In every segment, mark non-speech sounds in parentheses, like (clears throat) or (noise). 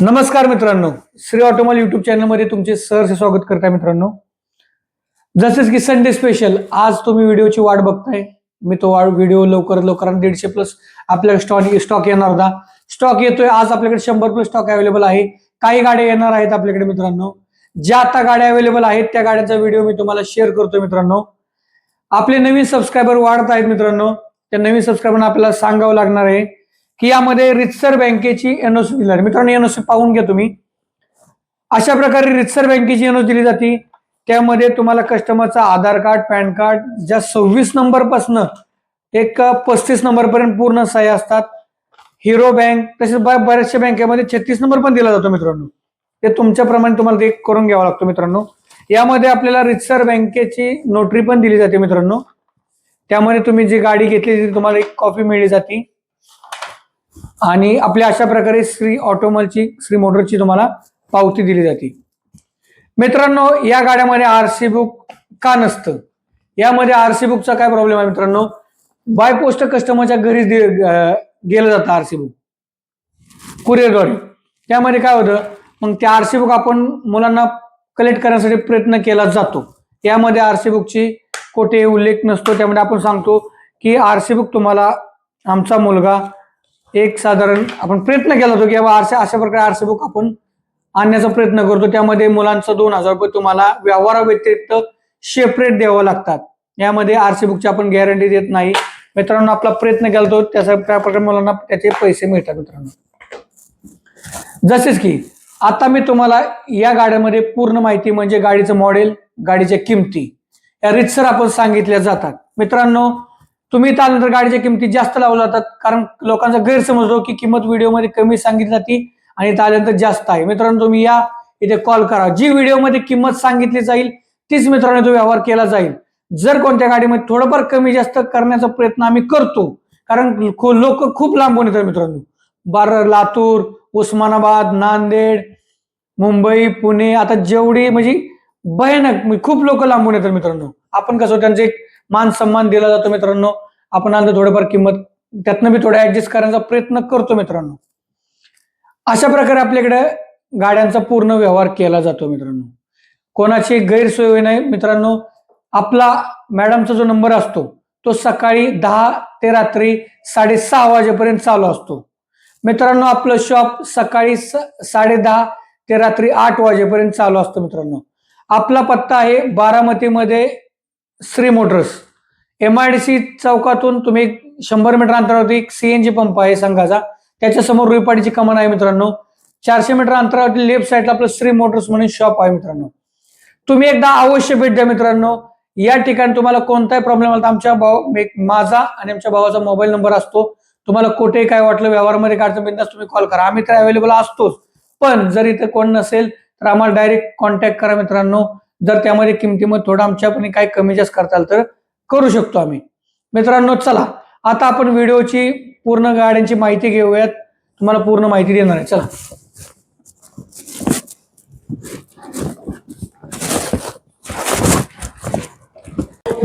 नमस्कार मित्रांनो. श्री ऑटोमॉल युट्यूब चॅनलमध्ये तुमचे सहर्ष स्वागत करताय मित्रांनो. जसेच की संडे स्पेशल आज तुम्ही व्हिडिओची वाट बघताय. मी तो व्हिडिओ लवकर लवकर दीडशे प्लस आपल्याकडे स्टॉक स्टॉक येणार होता. स्टॉक येतोय आज आपल्याकडे शंभर प्लस स्टॉक अवेलेबल आहे. काही गाड्या येणार आहेत आपल्याकडे मित्रांनो. ज्या आता गाड्या अवेलेबल आहेत त्या गाड्यांचा व्हिडिओ मी तुम्हाला शेअर करतोय मित्रांनो. आपले नवीन सबस्क्रायबर वाढत आहेत मित्रांनो. त्या नवीन सबस्क्रायबरना आपल्याला सांगावं लागणार आहे. की यामध्ये रितसर बँकेची एनओसी दिली जाते. मित्रांनो एनओसी पाहून घ्या तुम्ही. अशा प्रकारे रितसर बँकेची एनओसी दिली जाते. त्यामध्ये तुम्हाला कस्टमरचा आधार कार्ड पॅन कार्ड ज्या सव्वीस नंबरपासनं एक पस्तीस नंबरपर्यंत पूर्ण सह्या असतात. हिरो बँक तसेच बऱ्याचशा बँकेमध्ये छत्तीस नंबर पण दिला जातो मित्रांनो. ते तुमच्याप्रमाणे तुम्हाला ते करून घ्यावं लागतो मित्रांनो. यामध्ये आपल्याला रितसर बँकेची नोटरी पण दिली जाते मित्रांनो. त्यामध्ये तुम्ही जी गाडी घेतली ती तुम्हाला एक कॉपी मिळली जाते. आणि आपल्या अशा प्रकारे श्री ऑटोमलची श्री मोटरची तुम्हाला पावती दिली जाते. मित्रांनो या गाड्यामध्ये आर सी बुक का नसतं? यामध्ये आर सी बुकचा काय प्रॉब्लेम आहे मित्रांनो? बाय पोस्ट कस्टमरच्या घरीच गेलं जातं आर सी बुक कुरिअरद्वारे. त्यामध्ये काय होतं? मग ते आरसी बुक आपण मुलांना कलेक्ट करण्यासाठी प्रयत्न केला जातो. यामध्ये आर सी बुकची कोठे उल्लेख नसतो. त्यामध्ये आपण सांगतो की आर सी बुक तुम्हाला आमचा मुलगा एक साधारण आपण प्रयत्न केला होतो की बाबा आरसे अशा प्रकारे आरसी बुक आपण आणण्याचा प्रयत्न करतो. त्यामध्ये मुलांचं दोन हजार रुपये तुम्हाला व्यवहाराव्यतिरिक्त सेपरेट द्यावं लागतात. यामध्ये आरसी बुकची आपण गॅरंटी देत नाही. मित्रांनो आपला प्रयत्न केला तो त्याचा त्या प्रकारे मुलांना त्याचे पैसे मिळतात मित्रांनो. जसेच की आता मी तुम्हाला या गाड्यामध्ये पूर्ण माहिती म्हणजे गाडीचं मॉडेल गाडीच्या किमती. या रितसर आपण सांगितल्या जातात. मित्रांनो तुम्ही त्यानंतर गाडीच्या किमती जास्त लावल्या जातात. कारण लोकांचा गैरसमज होतो की किंमत व्हिडिओमध्ये कमी सांगितली जाते आणि त्यानंतर जास्त आहे. मित्रांनो तुम्ही या इथे कॉल करा. जी व्हिडिओमध्ये किंमत सांगितली जाईल तीच मित्रांनो तो व्यवहार केला जाईल. जर कोणत्या गाडीमध्ये थोडंफार कमी जास्त करण्याचा प्रयत्न आम्ही करतो कारण लोक खूप लांबून येतात मित्रांनो. बार लातूर उस्मानाबाद नांदेड मुंबई पुणे आता जेवढी म्हणजे भयानक म्हणजे खूप लोक लांबून येतात मित्रांनो. आपण कसं त्यांचे एक मान सन्मान दिला जातो मित्रांनो. आपण आलं थोडंफार किंमत त्यातनं मी थोडं ऍडजस्ट करण्याचा प्रयत्न करतो मित्रांनो. अशा प्रकारे आपल्याकडे गाड्यांचा पूर्ण व्यवहार केला जातो मित्रांनो. कोणाची गैरसोय होई नाही मित्रांनो. आपला मॅडमचा जो नंबर असतो तो सकाळी दहा ते रात्री साडेसहा वाजेपर्यंत चालू असतो. मित्रांनो आपलं शॉप सकाळी साडे दहा ते रात्री आठ वाजेपर्यंत चालू असतं मित्रांनो. आपला पत्ता आहे बारामतीमध्ये Shri motors. M I D C चौकातून तुम्ही शंभर मीटर अंतरावरती एक सीएनजी पंप आहे संघाचा. त्याच्यासमोर रुईपाडीची कमान आहे मित्रांनो. चारशे मीटर अंतरावरती लेफ्ट साईडला आपलं श्री मोटर्स म्हणून शॉप आहे मित्रांनो. तुम्ही एकदा अवश्य भेट द्या मित्रांनो. या ठिकाणी तुम्हाला कोणताही प्रॉब्लेम आला तर आमच्या भाऊ एक माझा आणि आमच्या भावाचा मोबाईल नंबर असतो. तुम्हाला कुठेही काय वाटलं व्यवहारामध्ये काढचं बिंदास तुम्ही कॉल करा. आम्ही तर अवेलेबल असतोच. पण जर इथे कोण नसेल तर आम्हाला डायरेक्ट कॉन्टॅक्ट करा मित्रांनो. जर त्यामध्ये किमतीमध्ये थोडं आमच्यापणे काही कमी जास्त करताल तर करू शकतो आम्ही. मित्रांनो चला आता आपण व्हिडिओची पूर्ण गाड्यांची माहिती घेऊयात. तुम्हाला पूर्ण माहिती देणार आहे. चला.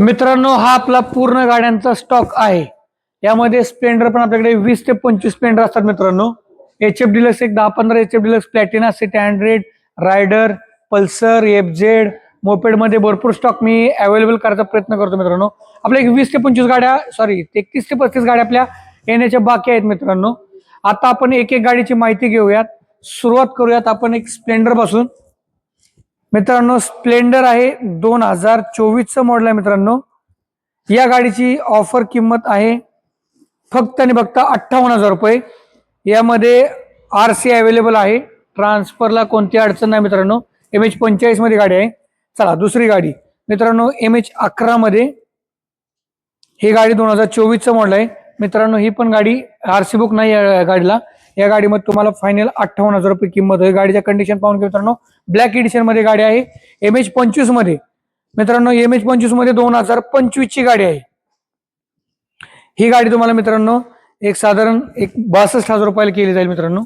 मित्रांनो हा आपला पूर्ण गाड्यांचा स्टॉक आहे. यामध्ये स्प्लेंडर पण आपल्याकडे वीस ते पंचवीस स्प्लेंडर असतात मित्रांनो. एच एफ डिलक्स एक दहा पंधरा H F deluxe Platina city hundred rider Pulsar F Z मोपेडमध्ये भरपूर स्टॉक मी अवेलेबल करायचा प्रयत्न करतो मित्रांनो. आपल्या एक वीस ते पंचवीस गाड्या सॉरी एकतीस ते पस्तीस गाड्या आपल्या येण्याच्या बाकी आहेत मित्रांनो. आता आपण एक एक गाडीची माहिती घेऊयात. सुरुवात करूयात आपण एक स्प्लेंडरपासून. मित्रांनो स्प्लेंडर आहे दोन हजार चोवीसचं मॉडेल आहे मित्रांनो. या गाडीची ऑफर किंमत आहे फक्त आणि फक्त अठ्ठावन्न हजार रुपये. यामध्ये आर सी अवेलेबल आहे. ट्रान्सफरला कोणती अडचण नाही मित्रांनो. एम एच पंचेचाळीसमध्ये गाडी आहे. चला दुसरी गाडी. मित्रांनो एम एच अकरा मध्ये ही गाडी दोन हजार चोवीसचं मॉडेल आहे. मित्रांनो ही पण गाडी आर सी बुक नाही आहे या गाडीला. या गाडीमध्ये तुम्हाला फायनल अठ्ठावन्न हजार रुपये किंमत आहे. गाडीच्या कंडिशन पाहून घ्या मित्रांनो. ब्लॅक एडिशनमध्ये गाडी आहे. एम एच पंचवीसमध्ये. मित्रांनो एम एच पंचवीसमध्ये दोन हजार पंचवीस ची गाडी आहे. ही गाडी तुम्हाला मित्रांनो एक साधारण एक बासष्ट हजार रुपयाला केली जाईल मित्रांनो.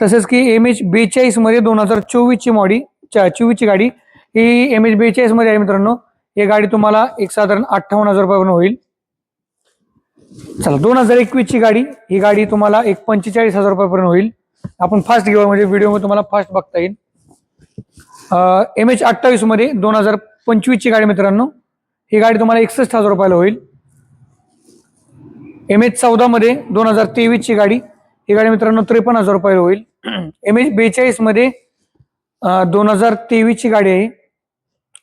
तसेच की एम एच बेचाळीसमध्ये दोन हजार चोवीस ची मॉडी चोवीस ची गाडी ही एम एच बेचाळीसमध्ये आहे मित्रांनो. ही गाडी तुम्हाला एक साधारण अठ्ठावन्न हजार रुपयापर्यंत होईल. चला दोन हजार एकवीस ची गाडी ही गाडी तुम्हाला एक पंचेचाळीस हजार रुपयापर्यंत होईल. आपण फास्ट घेऊ म्हणजे व्हिडिओमध्ये तुम्हाला फास्ट बघता येईल. एम एच अठ्ठावीसमध्ये दोन हजार पंचवीस ची गाडी मित्रांनो. ही गाडी तुम्हाला एकसष्ट हजार रुपयाला होईल. एम एच चौदा मध्ये दोन हजार तेवीस ची गाडी ही गाडी मित्रांनो त्रेपन्न हजार रुपयाला होईल. (clears throat) एम एच बेचाळीसमध्ये दोन हजार तेवीस ची गाडी आहे.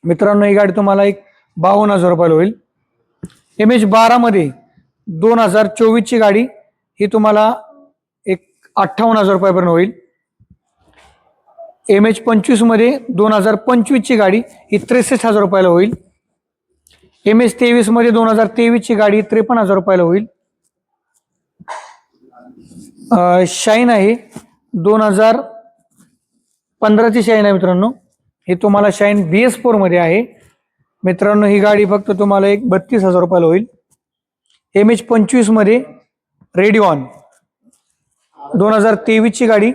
मित्रांनो ही गाडी तुम्हाला एक बावन्न हजार रुपयाला होईल. एम एच बारामध्ये दोन हजार चोवीसची गाडी ही तुम्हाला एक अठ्ठावन्न हजार रुपयापर्यंत होईल. एम एच पंचवीसमध्ये दोन हजार पंचवीसची गाडी ही त्रेसष्ट हजार रुपयाला होईल. एम एच तेवीसमध्ये दोन हजार तेवीसची गाडी त्रेपन्न हजार रुपयाला होईल. शाईन आहे. दोन हजार पंधराची शाईन आहे मित्रांनो. हे तुम्हाला शाईन बी एस फोरमध्ये आहे. मित्रांनो ही गाडी फक्त तुम्हाला एक बत्तीस हजार रुपयाला होईल. एम एच पंचवीसमध्ये रेडी रेडिओन दोन हजार तेवीसची गाडी.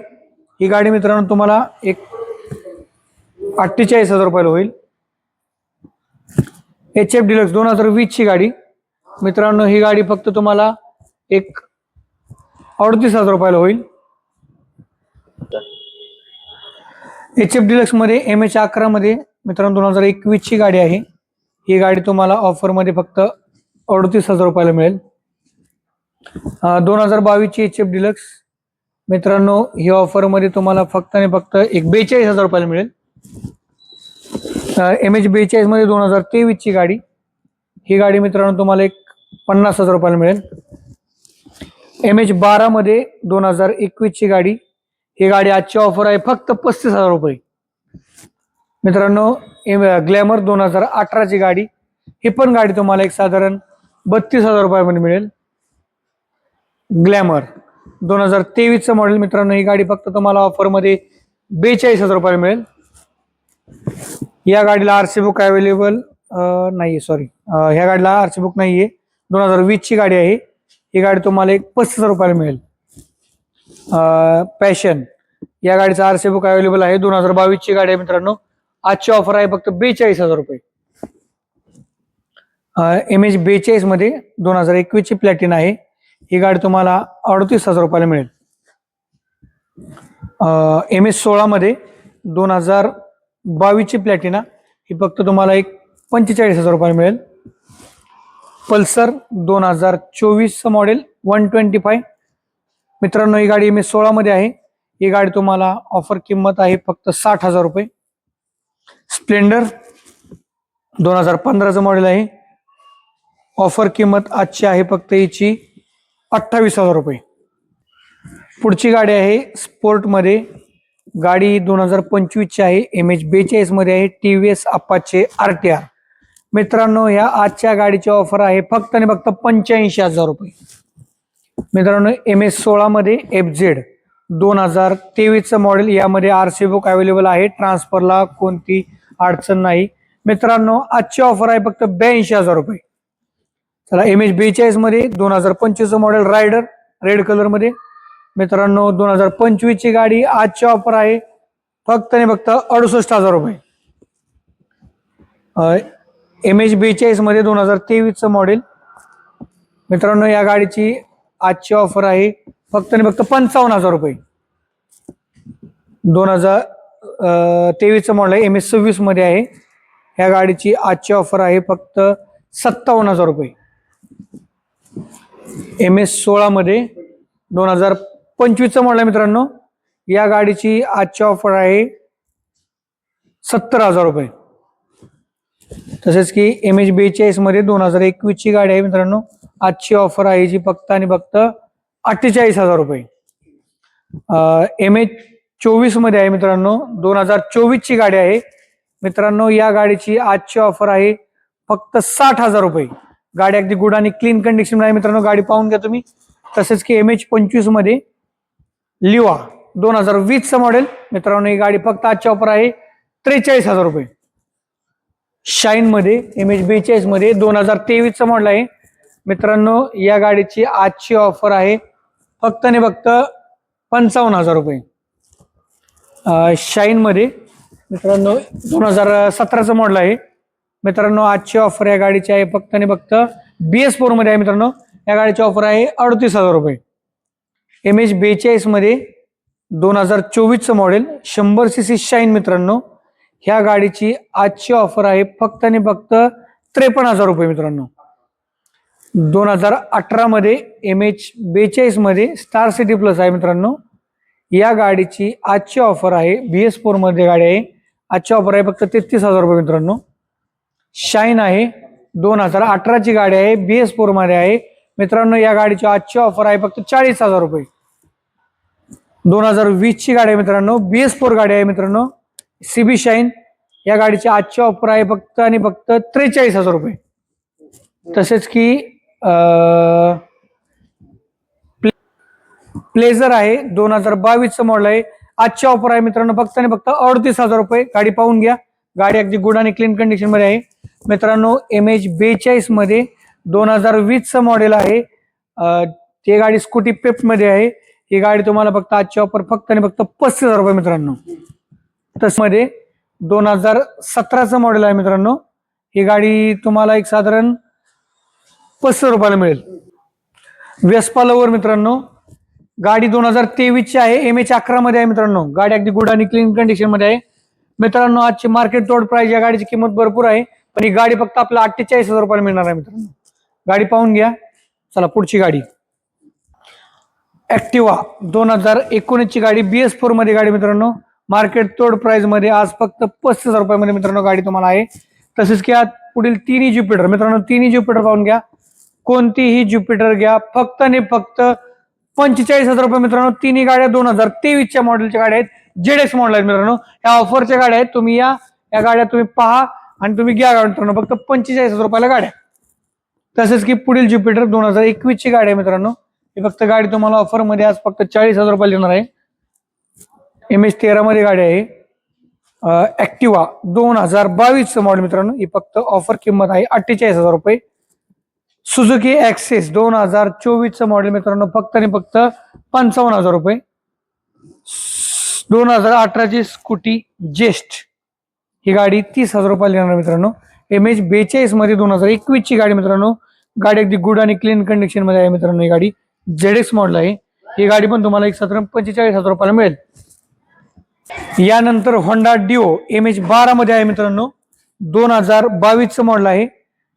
ही गाडी मित्रांनो तुम्हाला एक अठ्ठेचाळीस हजार रुपयाला होईल. एच एफ डिलक्स दोन हजार वीसची गाडी. मित्रांनो ही गाडी फक्त तुम्हाला एक अडतीस हजार रुपयाला होईल. एच एफ डिलक्समध्ये एम एच अकरामध्ये मित्रांनो दोन हजार एकवीसची गाडी आहे. ही गाडी तुम्हाला ऑफरमध्ये फक्त अडतीस हजार रुपयाला मिळेल. दोन हजार बावीसची एच एफ डिलक्स मित्रांनो ही ऑफरमध्ये तुम्हाला फक्त आणि फक्त एक बेचाळीस हजार रुपयाला मिळेल. एम एच बेचाळीसमध्ये दोन हजार तेवीसची गाडी. ही गाडी मित्रांनो तुम्हाला एक पन्नास हजार रुपयाला मिळेल. एम एच बारामध्ये दोन हजार एकवीसची गाडी. ही गाडी आजची ऑफर आहे फक्त पस्तीस हजार रुपये. मित्रांनो ग्लॅमर दोन हजार अठराची गाडी. ही पण गाडी तुम्हाला एक साधारण बत्तीस हजार रुपयामध्ये मिळेल. ग्लॅमर दोन हजार तेवीसचं मॉडेल मित्रांनो ही गाडी फक्त तुम्हाला ऑफरमध्ये बेचाळीस हजार रुपयाला मिळेल. या गाडीला आरसी बुक अवेलेबल नाही सॉरी ह्या गाडीला आरसी बुक नाही आहे दोन हजार वीसची गाडी आहे. ही गाडी तुम्हाला एक पस्तीस हजार रुपयाला मिळेल. पॅशन या गाडीचा आरसी बुक अवेलेबल आहे. दोन हजार बावीसची गाडी आहे मित्रांनो. आजची ऑफर आहे फक्त बेचाळीस हजार रुपये. एम एच बेचाळीसमध्ये दोन हजार एकवीसची प्लॅटिन आहे. ही गाडी तुम्हाला अडतीस हजार रुपयाला मिळेल. एम एच सोळामध्ये दोन हजार बावीसची प्लॅटिना ही फक्त तुम्हाला एक पंचेचाळीस हजार रुपयाला मिळेल. पल्सर दोन हजार चोवीसचं मॉडेल वन ट्वेंटी फाय मित्रांनो ही गाडी एम एस सोळामध्ये आहे. ही गाडी तुम्हाला ऑफर किंमत आहे फक्त साठ हजार रुपये. स्प्लेंडर दोन हजार पंधराचं मॉडेल आहे. ऑफर किंमत आजची आहे फक्त याची अठ्ठावीस हजार रुपये. पुढची गाडी आहे स्पोर्टमध्ये गाडी दोन हजार पंचवीसची आहे. एम एच बेचाळीसमध्ये आहे. T V S Apache R T R मित्रांनो ह्या आजच्या गाडीची ऑफर आहे फक्त आणि फक्त पंच्याऐंशी हजार रुपये. मित्रांनो एम एस सोळामध्ये एफ झेड दोन हजार तेवीसचं मॉडेल यामध्ये आर सी बुक अवेलेबल आहे. ट्रान्सफरला कोणती अडचण नाही. मित्रांनो आजची ऑफर आहे फक्त ब्याऐंशी हजार रुपये. चला एम एच बेचाळीसमध्ये दोन हजार पंचवीसचं मॉडेल रायडर रेड कलरमध्ये मित्रांनो दोन हजार पंचवीसची गाडी आजची ऑफर आहे. फक्त आणि फक्त अडुसष्ट हजार रुपये. एम एच बेचाळीसमध्ये दोन हजार तेवीसचं मॉडेल मित्रांनो या गाडीची आजची ऑफर आहे. फक्त आणि फक्त पंचावन्न हजार रुपये. दोन हजार तेवीसचं मॉडेल आहे. एम एस सव्वीसमध्ये आहे. ह्या गाडीची आजची ऑफर आहे फक्त सत्तावन्न हजार रुपये. एम एस सोळामध्ये दोन हजार पंचवीसचं मॉडेल आहे मित्रांनो. या गाडीची आजची ऑफर आहे सत्तर हजार रुपये. तसेच की एम एच बेचाळीसमध्ये दोन हजार एकवीसची गाडी आहे मित्रांनो. आजची ऑफर आहे जी फक्त आणि फक्त अठ्ठेचाळीस हजार रुपये. एम एच चोवीसमध्ये आहे मित्रांनो. दोन हजार चोवीस ची गाडी आहे. मित्रांनो या गाडीची आजची ऑफर आहे फक्त साठ हजार रुपये. गाडी अगदी गुड आणि क्लीन कंडिशन आहे मित्रांनो. गाडी पाहून घ्या तुम्ही. तसेच की एम एच पंचवीसमध्ये लिवा दोन हजार वीसचं मॉडेल मित्रांनो ही गाडी फक्त आजची ऑफर आहे त्रेचाळीस हजार रुपये. शाईन मध्ये एम एच बेचाळीसमध्ये दोन हजार तेवीसचं मॉडेल आहे. मित्रांनो या गाडीची आजची ऑफर आहे. फक्त आणि फक्त पंचावन्न हजार रुपये. शाईनमध्ये मित्रांनो दोन हजार सतराचं मॉडेल आहे. मित्रांनो आजची ऑफर या गाडीची आहे. फक्त आणि फक्त बी एस फोरमध्ये आहे मित्रांनो. या गाडीची ऑफर आहे अडतीस हजार रुपये. एम एच बेचाळीसमध्ये दोन हजार चोवीसचं मॉडेल शंभर सी सी शाईन मित्रांनो. ह्या गाडीची आजची ऑफर आहे. फक्त आणि फक्त त्रेपन्न हजार रुपये मित्रांनो. दोन हजार अठरामध्ये एम एच बेचाळीसमध्ये स्टार सिटी प्लस आहे मित्रांनो. या गाडीची आजची ऑफर आहे. बी एस फोरमध्ये गाडी आहे. आजची ऑफर आहे फक्त तेहतीस हजार रुपये मित्रांनो. शाईन आहे. दोन हजार अठराची गाडी आहे. बी एस फोरमध्ये आहे. मित्रांनो या गाडीची आजची ऑफर आहे फक्त चाळीस हजार रुपये. दोन हजार वीसची गाडी आहे मित्रांनो. बी एस फोर गाडी आहे मित्रांनो. सीबी शाईन या गाडीची आजची ऑफर आहे फक्त आणि फक्त त्रेचाळीस हजार रुपये. तसेच की प्ले प्लेझर आहे दोन हजार बावीसचं मॉडेल आहे. आजच्या ऑफर आहे मित्रांनो फक्त आणि फक्त अडतीस हजार रुपये. गाडी पाहून घ्या. गाडी अगदी गुड आणि क्लीन कंडिशनमध्ये आहे. मित्रांनो एम एच बेचाळीसमध्ये दोन हजार वीसचं मॉडेल आहे. ती ते गाडी स्कूटी पेपमध्ये आहे. ही गाडी तुम्हाला फक्त आजची ऑफर फक्त आणि फक्त पस्तीस हजार रुपये मित्रांनो. तसमध्ये दोन हजार सतराचं मॉडेल आहे मित्रांनो. ही गाडी तुम्हाला एक साधारण पस्तीस रुपयाला मिळेल. वेस्पा लवर मित्रांनो गाडी दोन हजार तेवीसची आहे. एम एच अकरामध्ये आहे मित्रांनो. गाडी अगदी गुड आणि क्लीन कंडिशनमध्ये आहे. मित्रांनो आजची मार्केट तोड प्राइस या गाडीची किंमत भरपूर आहे. पण ही गाडी फक्त आपल्याला अठ्ठेचाळीस हजार रुपयाला मिळणार आहे मित्रांनो. गाडी पाहून घ्या. चला पुढची गाडी. ॲक्टिवा दोन हजार एकोणीसची गाडी बी एस फोरमध्ये गाडी मित्रांनो. मार्केट तोड प्राईजमध्ये आज फक्त पस्तीस हजार रुपयामध्ये मित्रांनो गाडी तुम्हाला आहे. तसेच की आज पुढील तिन्ही ज्युपिटर मित्रांनो तिन्ही ज्युपिटर पाहून घ्या. कोणतीही ज्युपिटर घ्या. फक्त आणि फक्त पंचेचाळीस हजार रुपये मित्रांनो. तिन्ही गाड्या दोन हजार तेवीसच्या मॉडेलच्या गाड्या आहेत. जेड मॉडेल आहेत मित्रांनो. या ऑफरच्या गाड्या आहेत. तुम्ही या. या गाड्या तुम्ही पहा आणि तुम्ही घ्या गाड्या मित्रांनो. फक्त पंचेचाळीस हजार रुपयाला गाड्या. तसेच की पुढील ज्युपिटर दोन हजार एकवीस ची गाडी आहे मित्रांनो. ही फक्त गाडी तुम्हाला ऑफरमध्ये आज फक्त चाळीस हजार रुपयाला देणार आहे. एम एच तेरा मध्ये गाडी आहे. ऍक्टिवा दोन हजार बावीसचं मॉडेल मित्रांनो. ही फक्त ऑफर किंमत आहे अठ्ठेचाळीस हजार रुपये. सुझुकी ॲक्सेस दोन हजार चोवीसचं मॉडेल मित्रांनो फक्त आणि फक्त पंचावन्न हजार रुपये. दोन हजार अठराची स्कूटी जेस्ट ही गाडी तीस हजार रुपयाला येणार मित्रांनो. एम एच बेचाळीसमध्ये दोन हजार एकवीसची गाडी मित्रांनो. गाडी अगदी गुड आणि क्लीन कंडिशनमध्ये आहे मित्रांनो ही गाडी. जेड एक्स मॉडेल आहे. ही गाडी पण तुम्हाला एक साधारण पंचेचाळीस हजार रुपयाला मिळेल. यानंतर होंडा डिओ एम एच बारामध्ये आहे मित्रांनो. दोन हजार बावीसचं मॉडेल आहे.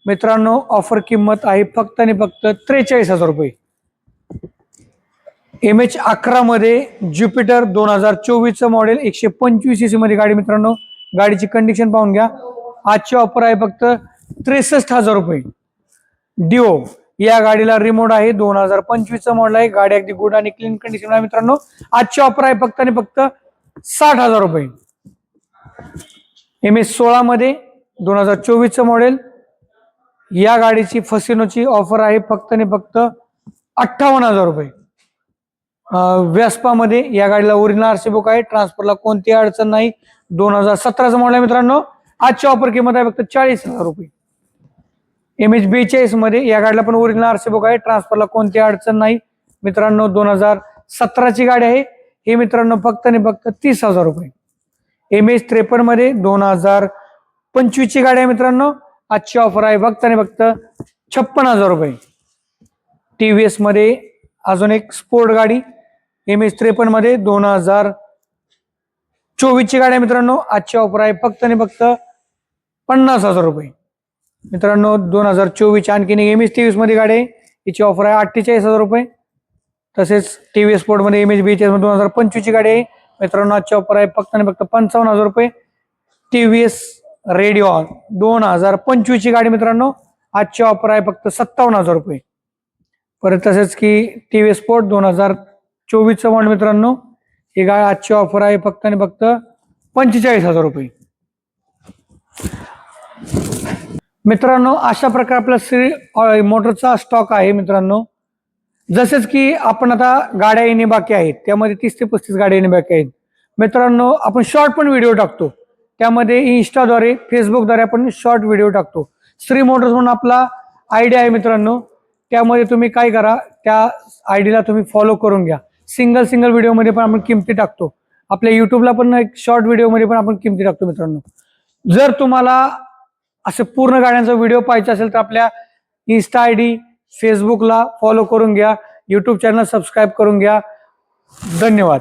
मित्रांनो ऑफर किंमत आहे फक्त आणि फक्त त्रेचाळीस हजार रुपये. एम एच अकरा मध्ये ज्युपिटर दोन हजार चोवीसचं मॉडेल एकशे पंचवीस सी मध्ये गाडी मित्रांनो गाडीची कंडिशन पाहून घ्या. आजची ऑफर आहे फक्त त्रेसष्ट हजार रुपये. डिओ या गाडीला रिमोट आहे दोन हजार पंचवीसचं मॉडेल आहे. गाडी अगदी गुड आणि क्लीन कंडिशन आहे मित्रांनो. आजची ऑफर आहे फक्त आणि फक्त साठ हजार रुपये. एम एस सोळा मध्ये दोन हजार चोवीसचं मॉडेल या गाडीची फसिनोची ऑफर आहे फक्त आणि फक्त अठ्ठावन्न हजार रुपये. व्यासपामध्ये या गाडीला ओरिजिनल आरसी बुक आहे. ट्रान्सफरला कोणतीही अडचण नाही. दोन हजार सतराचं मॉडेल आहे मित्रांनो. आजची ऑफर किंमत आहे फक्त चाळीस हजार रुपये. एम एच बेचाळीसमध्ये या गाडीला पण ओरिजिनल आरसी बुक आहे. ट्रान्सफरला कोणती अडचण नाही. मित्रांनो दोन हजार सतराची गाडी आहे. हे मित्रांनो फक्त आणि फक्त तीस हजार रुपये. एम एच त्रेपन्नमध्ये दोन हजार पंचवीसची गाडी आहे मित्रांनो. आजची ऑफर आहे. फक्त आणि फक्त छप्पन हजार रुपये. टी व्ही एसमध्ये अजून एक स्पोर्ट गाडी एम एस त्रेपन्नमध्ये दोन हजार चोवीसची गाडी आहे मित्रांनो. आजची ऑफर आहे. फक्त आणि फक्त पन्नास हजार रुपये. मित्रांनो दोन हजार चोवीस आणखीन एम एस तेवीस गाडी आहे. याची ऑफर आहे अठ्ठेचाळीस हजार रुपये. तसेच टी व्ही स्पोर्टमध्ये एम एच बी एस दोन हजार पंचवीसची गाडी आहे. मित्रांनो आजची ऑफर आहे. फक्त आणि फक्त पंचावन्न हजार रुपये. टी व्ही एस रेडिओ दोन हजार पंचवीस ची गाडी मित्रांनो आजची ऑफर आहे फक्त सत्तावन्न हजार रुपये. परत तसेच की टी व्ही स्पोर्ट दोन हजार चोवीसचं मॉडेल मित्रांनो ही गाडी आजची ऑफर आहे फक्त आणि फक्त पंचेचाळीस हजार रुपये. मित्रांनो अशा प्रकारे आपला श्री मोटरचा स्टॉक आहे मित्रांनो. जसेच की आपण आता गाड्या येणे बाकी आहेत त्यामध्ये तीस ते पस्तीस गाड्या येणे बाकी आहेत. मित्रांनो आपण शॉर्ट पण व्हिडिओ टाकतो. त्यामध्ये इन्स्टाद्वारे फेसबुकद्वारे आपण शॉर्ट व्हिडिओ टाकतो. श्री मोटर्स म्हणून आपला आयडिया आहे मित्रांनो. त्यामध्ये तुम्ही काय करा त्या आयडीला तुम्ही फॉलो करून घ्या. सिंगल सिंगल व्हिडिओमध्ये पण आपण किमती टाकतो. आपल्या युट्यूबला पण एक शॉर्ट व्हिडिओमध्ये पण आपण किमती टाकतो मित्रांनो. जर तुम्हाला असे पूर्ण गाड्यांचा व्हिडिओ पाहिजे असेल तर आपल्या इन्स्टा आय डी फेसबुकला फॉलो करून घ्या. यूट्यूब चॅनल सबस्क्राईब करून घ्या. धन्यवाद.